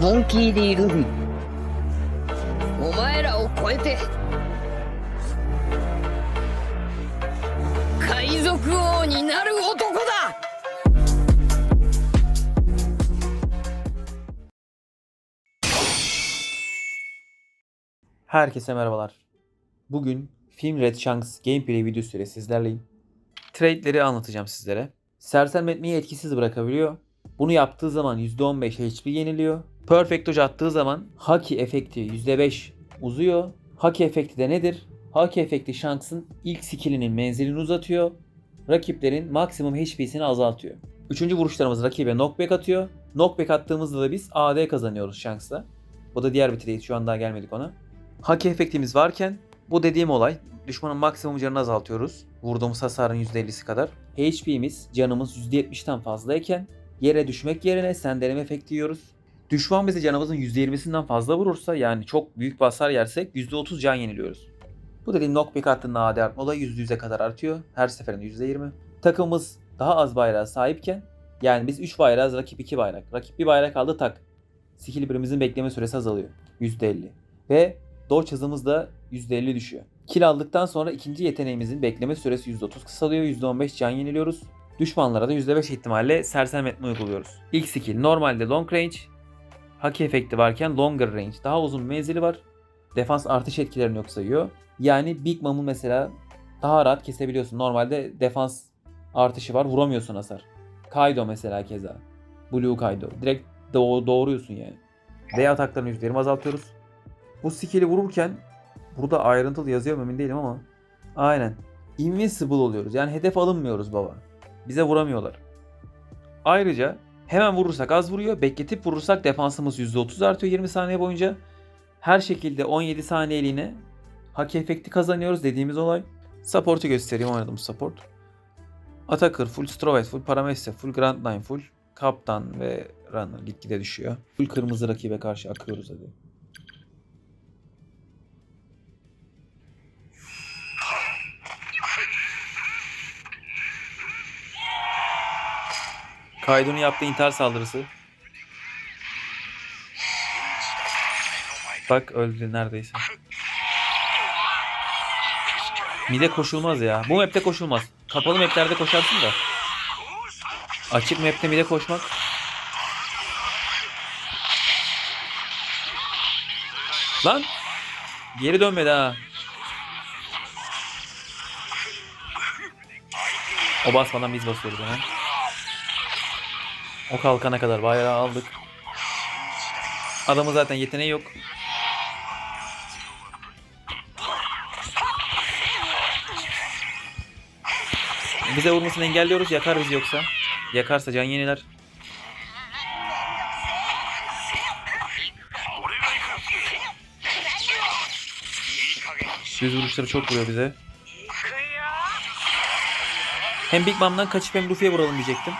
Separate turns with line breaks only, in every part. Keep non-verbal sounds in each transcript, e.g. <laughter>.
モンキー・ディ・ルフィお前らを超えて海賊王になる男だ
Herkese merhabalar. Bugün film Red Shanks gameplay videosuyla sizlerleyim. Trade'leri anlatacağım sizlere. Sersemletmeyi etkisiz bırakabiliyor. Bunu yaptığı zaman %15 HP yeniliyor. Perfect Dodge attığı zaman Haki efekti %5 uzuyor. Haki efekti de nedir? Haki efekti Shanks'ın ilk skillinin menzilini uzatıyor. Rakiplerin maksimum HP'sini azaltıyor. Üçüncü vuruşlarımız rakibe knockback atıyor. Knockback attığımızda da biz AD kazanıyoruz Shanks'la. Bu da diğer bir trade. Şu an daha gelmedik ona. Haki efektimiz varken bu dediğim olay düşmanın maksimum canını azaltıyoruz. Vurduğumuz hasarın %50'si kadar. HP'miz canımız %70'ten fazlayken yere düşmek yerine sendeleme efekti yiyoruz. Düşman bizi canımızın %20'sinden fazla vurursa yani çok büyük bir hasar yersek %30 can yeniliyoruz. Bu dediğim knockback attığında AD artma olayı %100'e kadar artıyor. Her seferinde %20. Takımımız daha az bayrağa sahipken yani biz 3 bayrağız rakip 2 bayrak. Rakip bir bayrak aldı tak. Skill birimizin bekleme süresi azalıyor. %50. Ve Dodge hızımız da %50 düşüyor. Kill aldıktan sonra ikinci yeteneğimizin bekleme süresi %30 kısalıyor. %15 can yeniliyoruz. Düşmanlara da %5 ihtimalle sersemletme uyguluyoruz. İlk skill normalde long range. Haki efekti varken longer range. Daha uzun menzili var. Defans artış etkilerini yok sayıyor. Yani Big Mom'u mesela daha rahat kesebiliyorsun. Normalde defans artışı var. Vuramıyorsun hasar. Kaido mesela keza. Blue Kaido. Direkt doğ- doğruyorsun yani. D ataklarını %20 azaltıyoruz. Bu skill'i vururken burada ayrıntılı yazıyor emin değilim ama aynen. Invincible oluyoruz. Yani hedef alınmıyoruz baba. Bize vuramıyorlar. Ayrıca hemen vurursak az vuruyor. Bekletip vurursak defansımız %30 artıyor 20 saniye boyunca. Her şekilde 17 saniyeliğine hak efekti kazanıyoruz dediğimiz olay. Support'u göstereyim oynadığımız support. Attacker, full Strovet, full Paramestre, full Grand Line, full Kaptan ve Runner gitgide düşüyor. Full kırmızı rakibe karşı akıyoruz hadi. Kaido'nun yaptığı intihar saldırısı. Bak öldü neredeyse. Mide koşulmaz ya. Bu map'te koşulmaz. Kapalı map'lerde koşarsın da. Açık map'te mide koşmak. Lan. Geri dönmedi ha. O basmadan biz basıyoruz hemen. O kalkana kadar bayrağı aldık. Adamın zaten yeteneği yok. Bize vurmasını engelliyoruz. Yakar bizi yoksa. Yakarsa can yeniler. Düz vuruşları çok vuruyor bize. Hem Big Mom'dan kaçıp hem Luffy'ye vuralım diyecektim.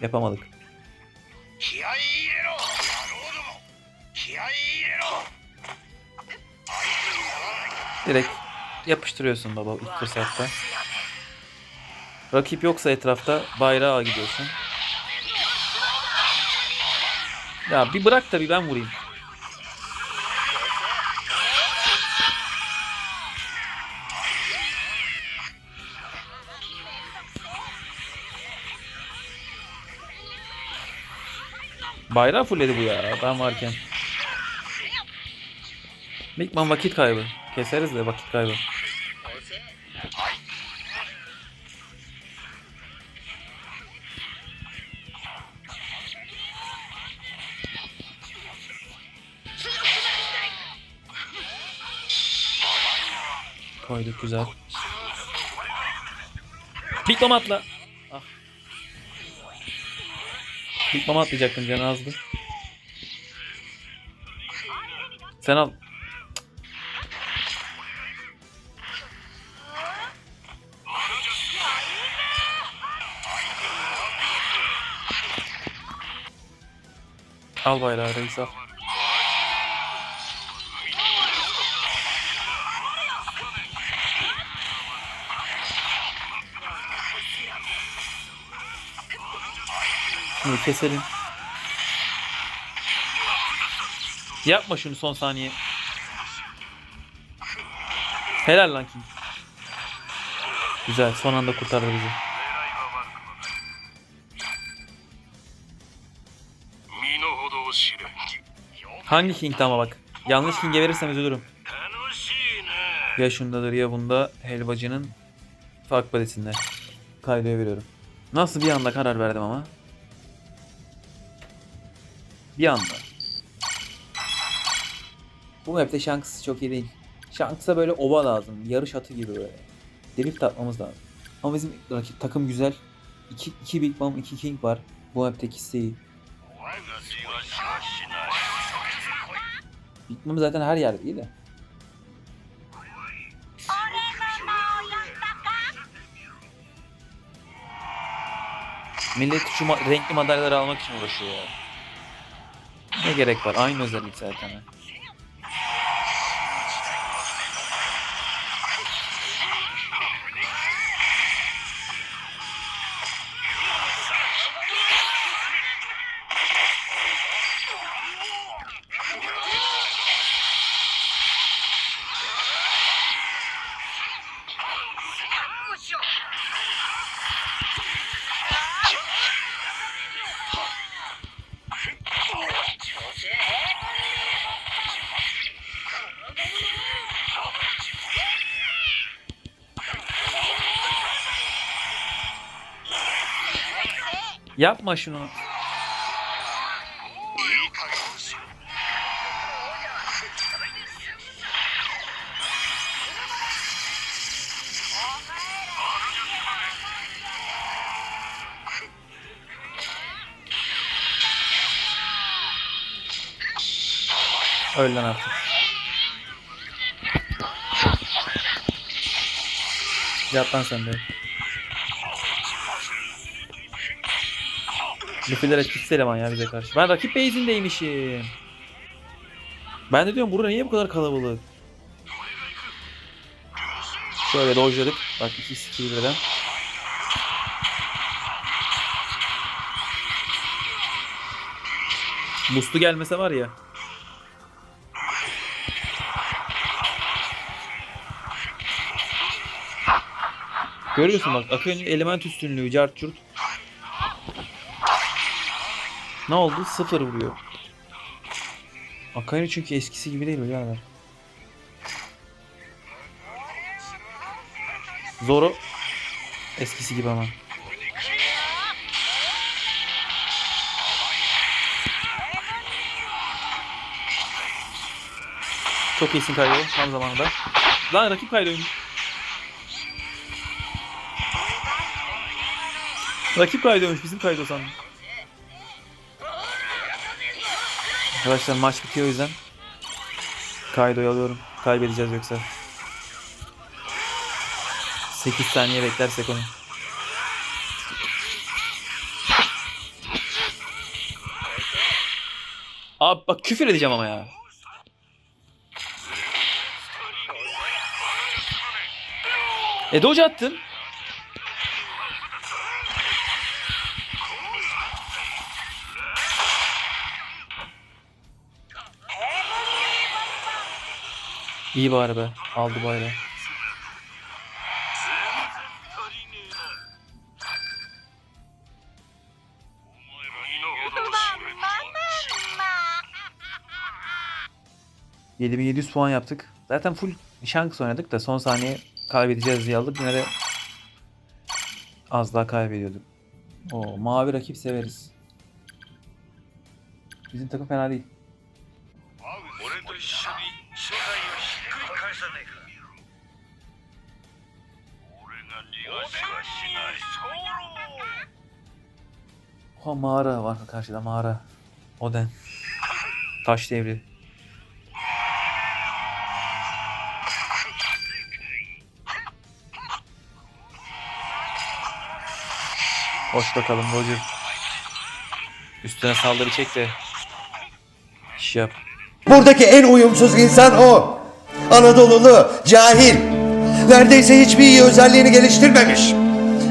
Yapamadık. Direkt yapıştırıyorsun baba ilk fırsatta. Rakip yoksa etrafta bayrağa gidiyorsun. Ya bir bırak da bir ben vurayım. Bayrağı fulledi bu ya ben varken. Big Man vakit kaybı. Keseriz de vakit kaybı. Koyduk güzel. Mom atla. Mom atlayacaktım canı azdı. Sen al. Al bayrağı reis al. şunu keselim. Yapma şunu son saniye. Helal lan King. Güzel son anda kurtardı bizi. Hangi King'de ama bak. Yanlış King'e verirsem üzülürüm. Ya şundadır ya bunda helvacının fark badesinde. Kaydo'ya veriyorum. Nasıl bir anda karar verdim ama. Bir anda. Bu map'te Shanks çok iyi değil. Shanks'a böyle ova lazım. Yarış atı gibi böyle. Delip atmamız lazım. Ama bizim takım güzel. 2 2 Big Mom, 2 King var. Bu
map'teki isteği.
Big Mom zaten her yerde iyi de. Millet şu ma- renkli madalyaları almak için uğraşıyor ya. Ne gerek var? Aynı özellik zaten. Yapma şunu. Öl lan artık. Yat lan sen de. Luffy'ler etkisiz eleman ya bize karşı. Ben rakip base'indeymişim. Ben de diyorum burada niye bu kadar kalabalık? Şöyle dojladık. Bak iki skill birden. Boost'u gelmese var ya. Görüyorsun bak Akı'nın element üstünlüğü cart curt. Ne oldu? Sıfır vuruyor. Akari çünkü eskisi gibi değil birader. Zoro eskisi gibi ama. Çok iyisin Kaydo tam zamanında. Lan rakip Kaydo'ymuş. Rakip Kaydo'ymuş bizim Kaydo sandım. Arkadaşlar maç bitiyor o yüzden. Kaydo'yu alıyorum. Kaybedeceğiz yoksa. 8 saniye beklersek onu. Abi bak küfür edeceğim ama ya. E doge attın. İyi bari be. Aldı bayrağı. ...7700 puan yaptık. Zaten full Shanks oynadık da son saniye kaybedeceğiz diye aldık. Yine de az daha kaybediyorduk. O mavi rakip severiz. Bizim takım fena değil. Ha mağara var karşıda mağara. Oden. Taş devri. Hoş bakalım Roger. Üstüne saldırı çek de. İş yap.
Buradaki en uyumsuz insan o. Anadolulu, cahil. Neredeyse hiçbir iyi özelliğini geliştirmemiş.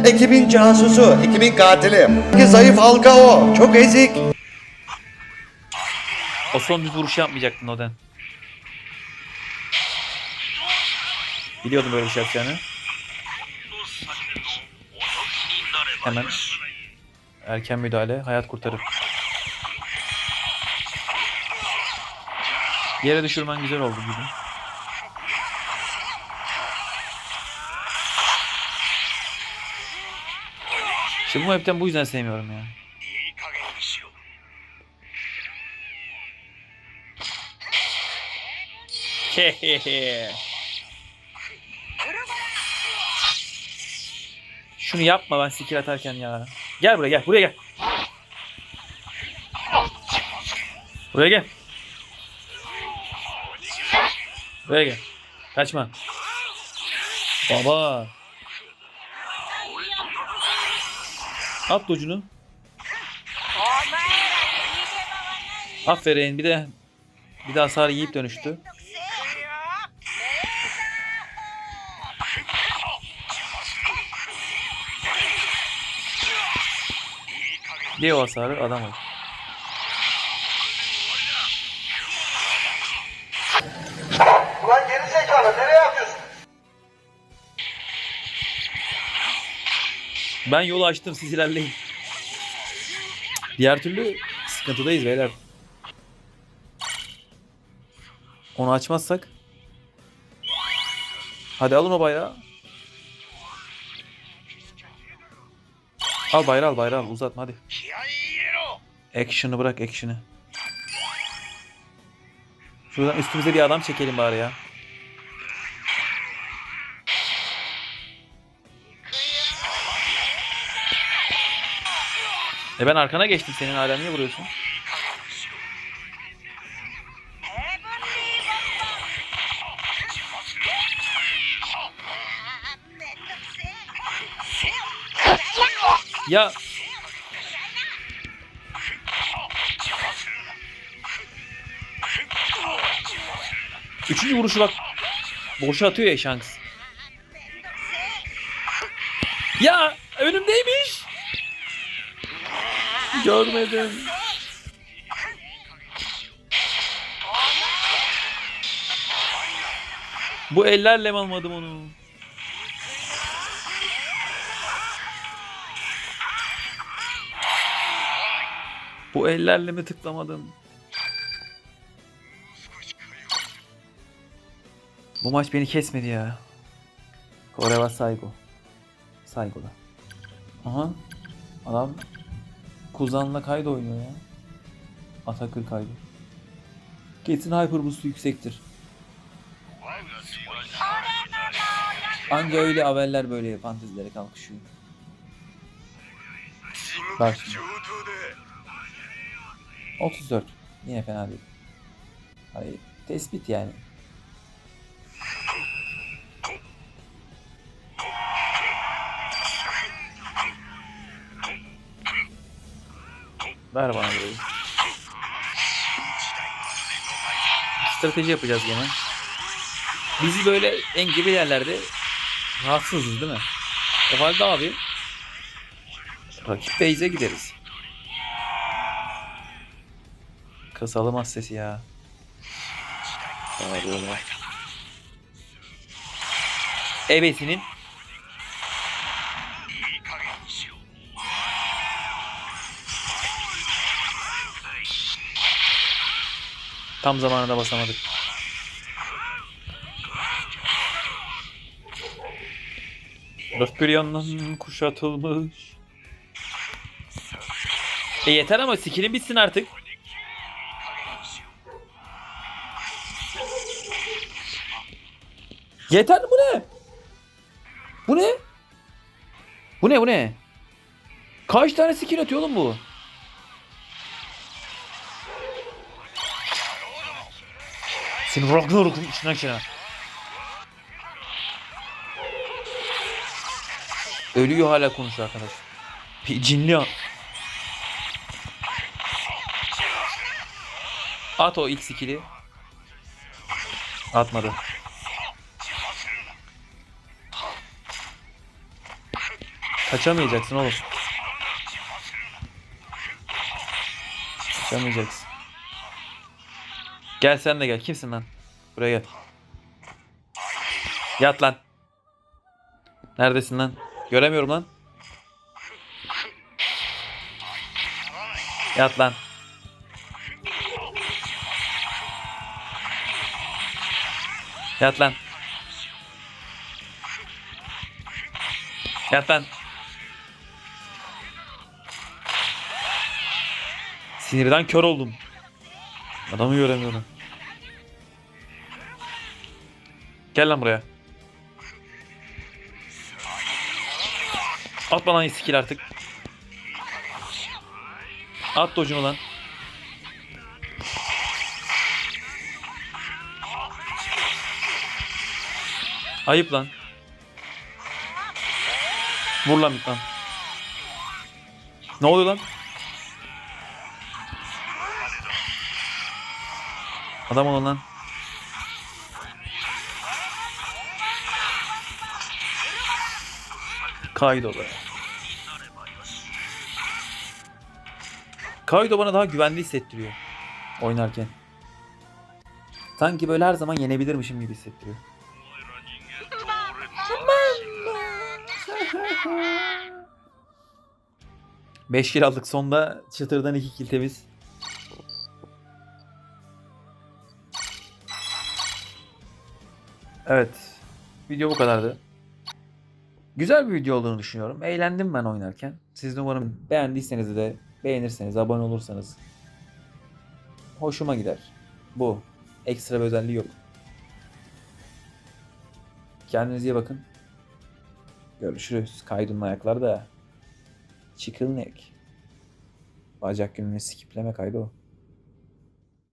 Ekibin casusu, ekibin katili. Zayıf halka o, çok ezik.
O son düz vuruş yapmayacaktın Oden. Biliyordum böyle bir şey yapacağını. Hemen erken müdahale hayat kurtarır. Yere düşürmen güzel oldu bugün. İşte bu hepten bu yüzden sevmiyorum ya. <laughs> Şunu yapma ben skill atarken ya. Gel buraya gel buraya gel. Buraya gel. Buraya gel. Kaçma. Baba. At docunu. Aferin. Bir de bir de hasar yiyip dönüştü. Bir o hasarı adam oldu. Ben yolu açtım siz ilerleyin. Diğer türlü sıkıntıdayız beyler. Onu açmazsak. Hadi alın o bayrağı. Al bayrağı al bayrağı al uzatma hadi. Action'ı bırak action'ı. Şuradan üstümüze bir adam çekelim bari ya. E ben arkana geçtim senin hala niye vuruyorsun? Ya Üçüncü vuruşu bak boşa atıyor ya şans. Ya önümdeymiş. Görmedim. Bu ellerle mi almadım onu? Bu ellerle mi tıklamadım? Bu maç beni kesmedi ya. Koreva Saigo. Saigo'da. Aha. Adam Kuzan'la kaydı oynuyor ya. Atakır kaydı. Kesin Hyper Boost'u yüksektir. Anca öyle haberler böyle fantezilere kalkışıyor. Bak şimdi. 34. Yine fena değil. Hani tespit yani. Ver bana böyle. Strateji yapacağız gene. Bizi böyle engebeli yerlerde rahatsızız değil mi? O halde abi rakip base'e gideriz. Kasalım az sesi ya. Bağırıyorlar. Ebesinin tam zamanında basamadık. Dört bir yandan kuşatılmış. E yeter ama skillin bitsin artık. Yeter bu ne? Bu ne? Bu ne bu ne? Kaç tane skill atıyor oğlum bu? Seni Ragnarok'un içinden içine. Ölüyor hala konuşuyor arkadaş. Bir cinli an. At o ilk skill'i. Atmadı. Kaçamayacaksın oğlum. Kaçamayacaksın. Gel sen de gel. Kimsin lan? Buraya gel. Yat lan. Neredesin lan? Göremiyorum lan. Yat lan. Yat lan. Yat lan. Sinirden kör oldum. Adamı göremiyorum. Gel lan buraya. At bana skill artık. At dojunu lan. Ayıp lan. Vur lan bir lan. Ne oluyor lan? Adam olun lan. Kaido be. Kaido bana daha güvenli hissettiriyor oynarken. Sanki böyle her zaman yenebilirmişim gibi hissettiriyor. Beş kill aldık sonda çıtırdan iki kill temiz. Evet. Video bu kadardı. Güzel bir video olduğunu düşünüyorum. Eğlendim ben oynarken. Siz de umarım beğendiyseniz de beğenirseniz, abone olursanız hoşuma gider. Bu. Ekstra bir özelliği yok. Kendinize iyi bakın. Görüşürüz. Kaydın ayaklarda. Chicken neck. Bacak gününü skipleme kaydı o.